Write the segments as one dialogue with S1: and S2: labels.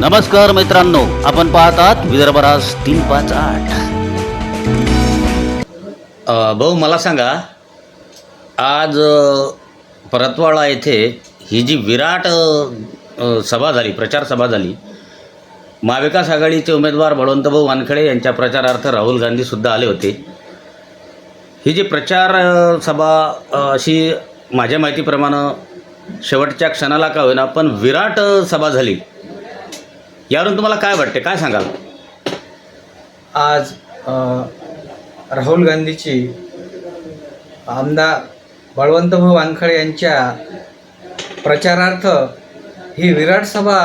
S1: नमस्कार मित्रांनो आपण पाहतात विदर्भराज तीन पाच आठ. भाऊ मला सांगा आज परतवाडा येथे ही जी विराट सभा झाली प्रचार सभा झाली महाविकास आघाडीचे उमेदवार बळवंतभाऊ वानखडे यांच्या प्रचारार्थ राहुल गांधीसुद्धा आले होते. ही जी प्रचार सभा अशी माझ्या माहितीप्रमाणे शेवटच्या क्षणाला का होईना पण विराट सभा झाली. यावरून तुम्हाला काय वाटते? काय सांगाल?
S2: आज राहुल गांधीची आमदार बळवंतभाऊ वानखळे यांच्या प्रचारार्थ ही विराट सभा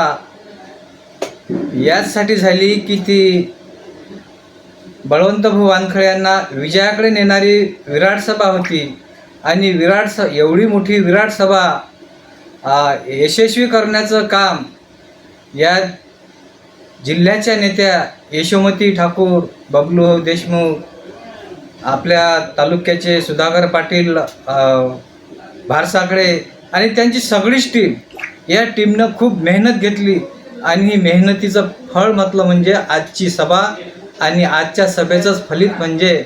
S2: याचसाठी झाली की ती बळवंतभाऊ वानखळे यांना विजयाकडे नेणारी विराट सभा होती. आणि विराट स एवढी मोठी विराट सभा यशस्वी करण्याचं काम या जिल्ह्याच्या नेत्या यशोमती ठाकूर बबलू देशमुख आपल्या तालुक्याचे सुधाकर पाटील भारसाकडे आणि त्यांची सगळीच टीम या टीमनं खूप मेहनत घेतली. आणि ही मेहनतीचं फळ म्हटलं म्हणजे आजची सभा आणि आजच्या सभेचंच फलित म्हणजे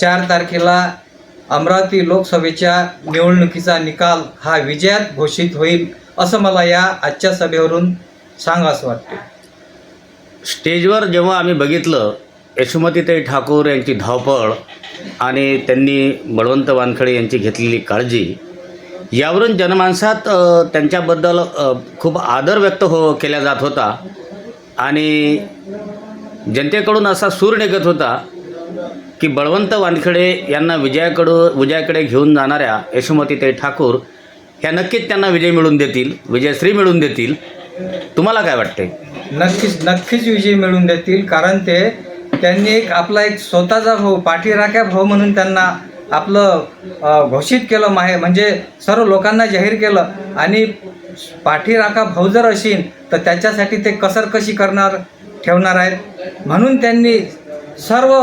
S2: चार तारखेला अमरावती लोकसभेच्या निवडणुकीचा निकाल हा विजयात घोषित होईल असं मला या आजच्या सभेवरून सांगावं वाटते
S1: स्टेजवर जेव्हा आम्ही बघितलं यशोमतीताई ठाकूर यांची धावपळ आणि त्यांनी बळवंत वानखडे यांची घेतलेली काळजी यावरून जनमानसात त्यांच्याबद्दल खूप आदर व्यक्त हो केला जात होता आणि जनतेकडून असा सूर निघत होता की बळवंत वानखडे यांना विजयाकडं विजयाकडे घेऊन जाणाऱ्या यशोमतीताई ठाकूर ह्या नक्कीच त्यांना विजय मिळून देतील विजयश्री मिळून देतील. तुम्हाला काय वाटते
S2: नक्कीच नक्कीच विजय मिळवून देतील. कारण ते त्यांनी एक आपला एक स्वतःचा भाऊ पाठीराख्या भाऊ म्हणून त्यांना आपलं घोषित केलं माहे म्हणजे सर्व लोकांना जाहीर केलं. आणि पाठीराखा भाऊ जर असेल तर त्याच्यासाठी ते कसर कशी करणार ठेवणार आहेत. म्हणून त्यांनी सर्व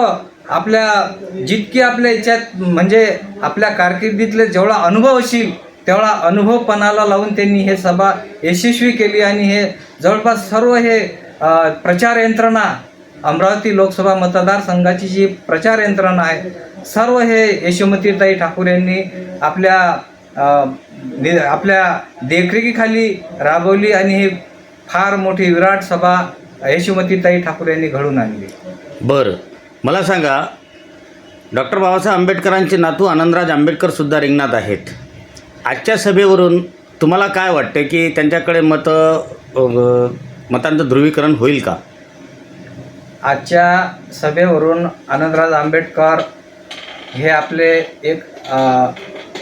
S2: आपल्या जितकी आपल्या याच्यात म्हणजे आपल्या कारकिर्दीतले जेवढा अनुभव असेल तेवढा अनुभवपणाला लावून त्यांनी हे सभा यशस्वी केली आणि हे जवळपास सर्व हे प्रचार यंत्रणा अमरावती लोकसभा मतदारसंघाची जी प्रचार यंत्रणा आहे सर्व हे यशोमतीताई ठाकूर यांनी आपल्या आपल्या देखरेखीखाली राबवली आणि ही फार मोठी विराट सभा यशोमतीताई ठाकूर यांनी घडून आणली.
S1: बरं. मला सांगा डॉक्टर बाबासाहेब आंबेडकरांचे नातू आनंदराज आंबेडकरसुद्धा रिंगणात आहेत. आजच्या सभेवरून तुम्हाला काय वाटते की त्यांच्याकडे मतं मतांचं ध्रुवीकरण होईल का?
S2: आजच्या सभेवरून आनंदराज आंबेडकर हे आपले एक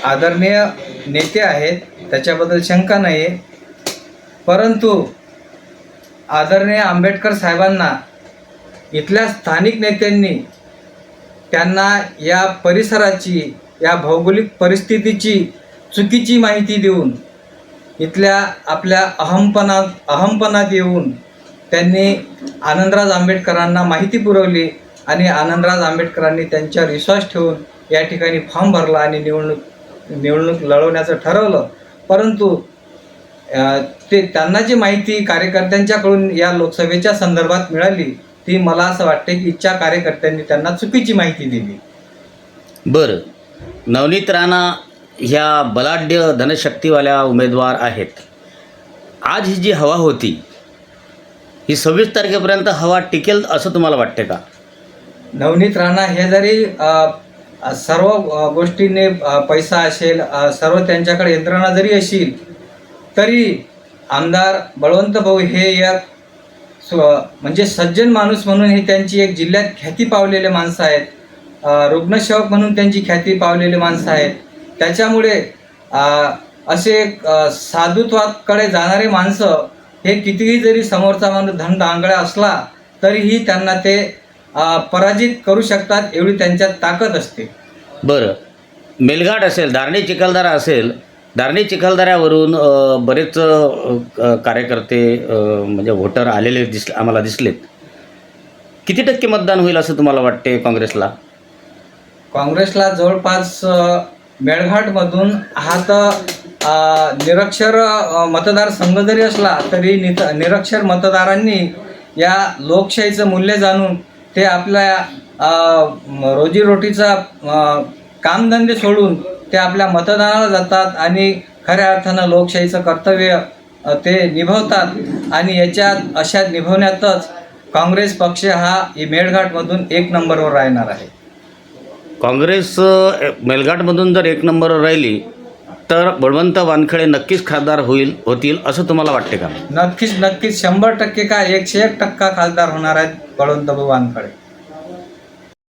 S2: आदरणीय नेते आहेत. त्याच्याबद्दल शंका नाही आहे परंतु आदरणीय आंबेडकर साहेबांना इथल्या स्थानिक नेत्यांनी त्यांना या परिसराची या भौगोलिक परिस्थितीची चुकीची माहिती देऊन इथल्या आपल्या अहमपणा अहमपणात येऊन त्यांनी आनंदराज आंबेडकरांना माहिती पुरवली आणि आनंदराज आंबेडकरांनी त्यांच्यावर विश्वास ठेवून या ठिकाणी फॉर्म भरला आणि निवडणूक निवडणूक लढवण्याचं ठरवलं. परंतु ते त्यांना जी माहिती कार्यकर्त्यांच्याकडून या लोकसभेच्या संदर्भात मिळाली ती मला असं वाटते की इच्छा कार्यकर्त्यांनी त्यांना चुकीची माहिती दिली.
S1: बरं. नवनीत राणा ह्या बलाढ्य धनशक्तीवाल्या उमेदवार आहेत. आज ही जी हवा होती ही सव्वीस तारखेपर्यंत हवा टिकेल असं तुम्हाला वाटते का?
S2: नवनीत राणा हे जरी सर्व गोष्टीने पैसा असेल सर्व त्यांच्याकडे यंत्रणा जरी असेल तरी आमदार बळवंत भाऊ हे एक स्व म्हणजे सज्जन माणूस म्हणून हे त्यांची एक जिल्ह्यात ख्याती पावलेले माणसं आहेत. रुग्णसेवक म्हणून त्यांची ख्याती पावलेले माणसं आहेत. त्याच्यामुळे असे साधुत्वाकडे जाणारे माणसं हे कितीही जरी समोरचा माणूस धन डांगळा असला तरीही त्यांना ते पराजित करू शकतात एवढी त्यांच्यात ताकद असते.
S1: बरं. मेलघाट असेल धारणी चिखलदरा असेल धारणी चिखलदऱ्यावरून बरेच कार्यकर्ते म्हणजे व्होटर आलेले दिस आम्हाला दिसलेत. किती टक्के मतदान होईल असं तुम्हाला वाटते काँग्रेसला?
S2: काँग्रेसला जवळपास मेळघाटमधून हा तर निरक्षर मतदारसंघ जरी असला तरी नित निरक्षर मतदारांनी या लोकशाहीचं मूल्य जाणून ते आपल्या रोजीरोटीचा कामधंदे सोडून ते आपल्या मतदानाला जातात आणि खऱ्या अर्थानं लोकशाहीचं कर्तव्य ते निभवतात. आणि याच्यात अशा निभवण्यातच काँग्रेस पक्ष हा मेळघाटमधून एक नंबरवर राहणार आहे.
S1: काँग्रेस मेलघाटमधून जर एक नंबरवर राहिली तर बळवंत वानखेडे नक्कीच खासदार होईल होतील असं तुम्हाला वाटते का?
S2: नक्कीच नक्कीच. शंभर टक्के काय एकशे एक टक्का खासदार होणार आहेत बळवंत वानखेडे?